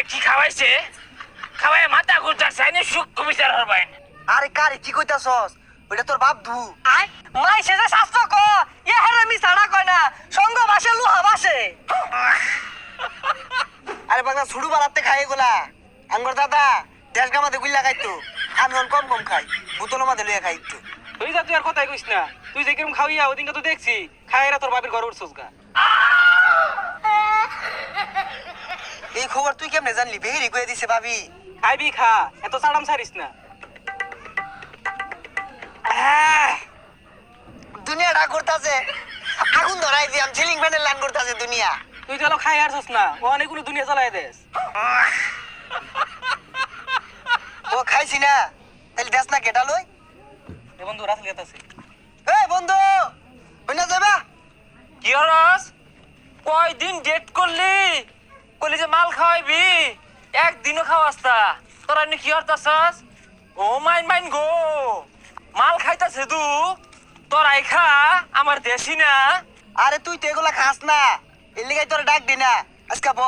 আমারে কি খাওয়াইছে? খাওয়াই মাথা ঘুরতাছে আইনে সূক্ষ্ম বিচার হরবাইন। আরে কারে কি কইতাছস? ওইটা তোর বাপ ধু। আই মাই সেজে শাস্ত্র ক। ইয়ে হেরে মি সাড়া কয় না সঙ্গ বাসে লুহা বাসে। আরে বাংলা ছুড়ু বাড়াতে খাই এগুলা। আঙ্গর দাদা দেশ গামাতে গুল্লা খাইতো। আমি অন কম কম খাই বোতল মাঝে লইয়া খাই একটু তুই যা তুই আর কথাই কইস না। তুই যে কিরম খাওয়াইয়া ওদিনকে তো দেখছি খাইরা তোর বাপের ঘর উঠছস গা। এই খবর তুই কেমনে জানলি? বেহেরি কয়ে দিছে ভাবি। খাইবি খা এত সাড়াম ছাড়িস না। দুনিয়াটা করতাছে। আগুন ধরাই দিয়াম সিলিং ফ্যানের লান করতাছে দুনিয়া। তুই তো খাই না ও অনেকগুলো দুনিয়া চালাই দেস। ও খাইছি না। তাহলে দেশ না কেটা লই। এ বন্ধু রাসেল গেতাছে এই বন্ধু হইনা যাবা? কি হরস কয়দিন ডেট করলি? কইলি যে মাল খাওয়াইবি? একদিনও খাওয়াস তা তোরা নি কি হরতাছস ও মাইন মাইন গো। মাল খাইতাছে দু। তোরাই খা আমার দেশি না। আরে তুই তো এগুলা খাস না। এর লিগাই তোর ডাক দি না। আজকে ব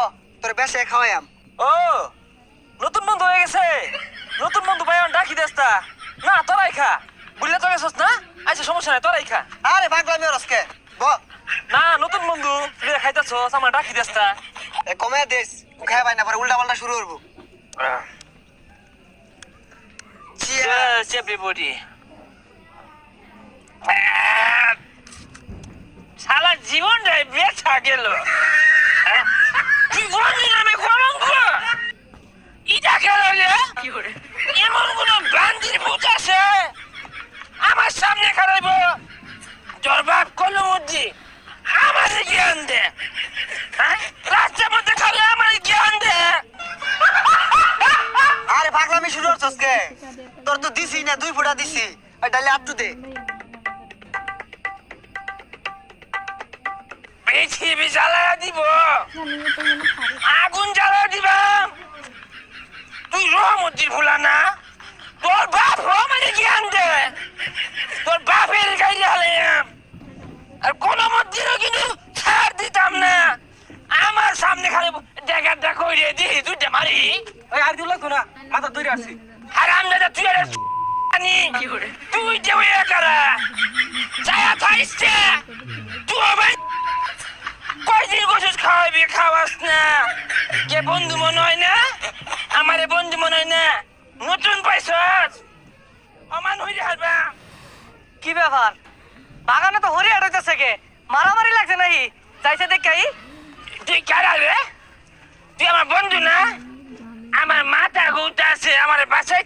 তোর বেশে খাওয়াইয়াম। ও নতুন বন্ধু হয়ে গেছে। নতুন বন্ধু ভাই ডাকি দেস্তা না তোরাই খা। বুঝলে তো গেছস না? আচ্ছা সমস্যা নাই তোরাই খা। আরে পাগলামি রসকে ব। না নতুন বন্ধু তুই খাইতাছস আমার ডাকি দেস্তা এ কমে দেশ খাই পাই না পরে উল্টা পাল্টা শুরু করব Cheers. Cheers, everybody. সারা জীবনটাই বেচা গেল করছস কে তোর তো দিছি না, দুই ফুটা দিছি। ডালে আটটু দে পৃথিবী জ্বালায়া দিব। আগুন জ্বালা দিবাম তুই রহমতির ভুলা না? তোর বাপ রহমানে জ্ঞান দে তোর বাপের গাইলে হালাইয়াম আর কোন মধ্যেও কিন্তু ছাড় দিতাম না। আমার সামনে খালি দেখা, দেখো রে দিহি দুইটা মারি। ওই আর দিল লাগতো না, মাথা ধরে আসছি হারাম দাদা তুই আর আনি তুই যে ওই একারা যায়া থাইছে তুই ভাই কয়দিন গোসুস খাওয়াবি খাওয়াস না? কে বন্ধু মনে হয় না? আমারে বন্ধু মনে হয় না? নতুন পাইছস? অমান হইরে হারবা। কি ব্যাপার? বাগানে তো হরি আড়াইতেছে কে? মারামারি লাগছে নাকি? যাইছে দেখাই তুই কারা রে তুই আমার বন্ধু না? আমার মাথা গৌতা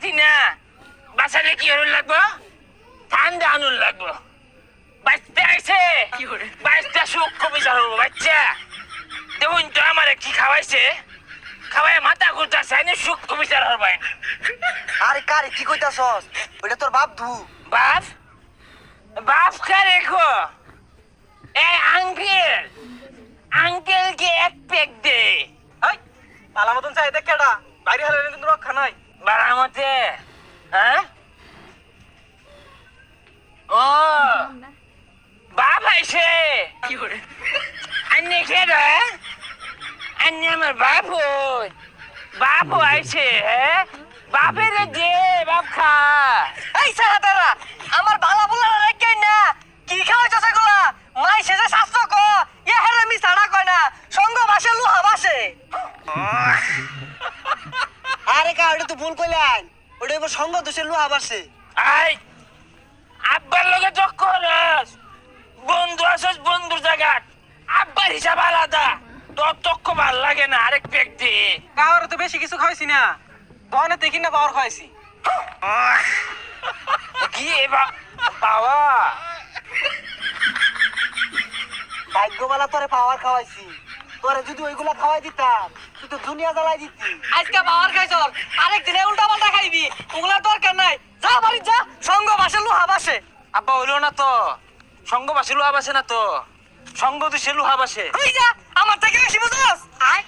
বাসাইতি না। বাসাইলে কি হরুন লাগবো? ঠান্ডা আনুন লাগবো। বাচ্চা আইছে। বাচ্চা সুখ বিচার হব বাচ্চা। দেখুন তো আমার কি খাওয়াইছে? খাওয়াই মাথা ঘুরতাছে আইনে সুখ বিচার হরবাই আরে কারে কি কইতাছস? ওইটা তোর বাপ ধু। বাপ? বাপ কা রেখো এ আঙ্কেল। আঙ্কেলকে এক পেক দে। হাই পালা মতন চাই দেখ কেডা? বাইরে হালে কিন্তু রক্ষা নাই। বারামতে হ্যাঁ? ও বাপ আইছে আন্নে কে রে আন্নে আমার বাপ বাপ আইছে হ্যাঁ? বাপের দে বাপ খা। এই সারা তারা আমার বালা বুলা রেখে না কি খাওয়াইতেছে গুলা মাই সেজে শাস্ত্র ক ইয়ে হেরে মি সাড়া কয় না সঙ্গ বাসে লুহা বাসে। আরে কা ওটা তো ভুল কইলেন। ওটা এবার সঙ্গ দোষে লোহা বাসে। আই আব্বার লগে চক্করস বন্ধু আসস বন্ধুর জায়গা আব্বার হিসাব আলাদা। তোর তক্ক ভালো লাগে না আরেক ব্যক্তি। কাহার তো বেশি কিছু খাইছি না। বনে দেখি না পাওয়ার খাইছি কি এবার বাবা। ভাগ্যবালা তোরে পাওয়ার খাওয়াইছি। তোরে যদি ওইগুলা খাওয়াই দিতাম তুই তো দুনিয়া জ্বালাই দিতি। আজকে বাবার খাইছ আরেক দিনে উল্টা পাল্টা খাইবি। ওগুলার দরকার নাই। যা বাড়ি যা সঙ্গ বাসে লোহা বাসে আব্বা হইল না তো। সঙ্গ বাসে লোহা বাসে না তো। সঙ্গ তো সে লোহা বাসে যা আমার থেকে বেশি বুঝোস? আয়।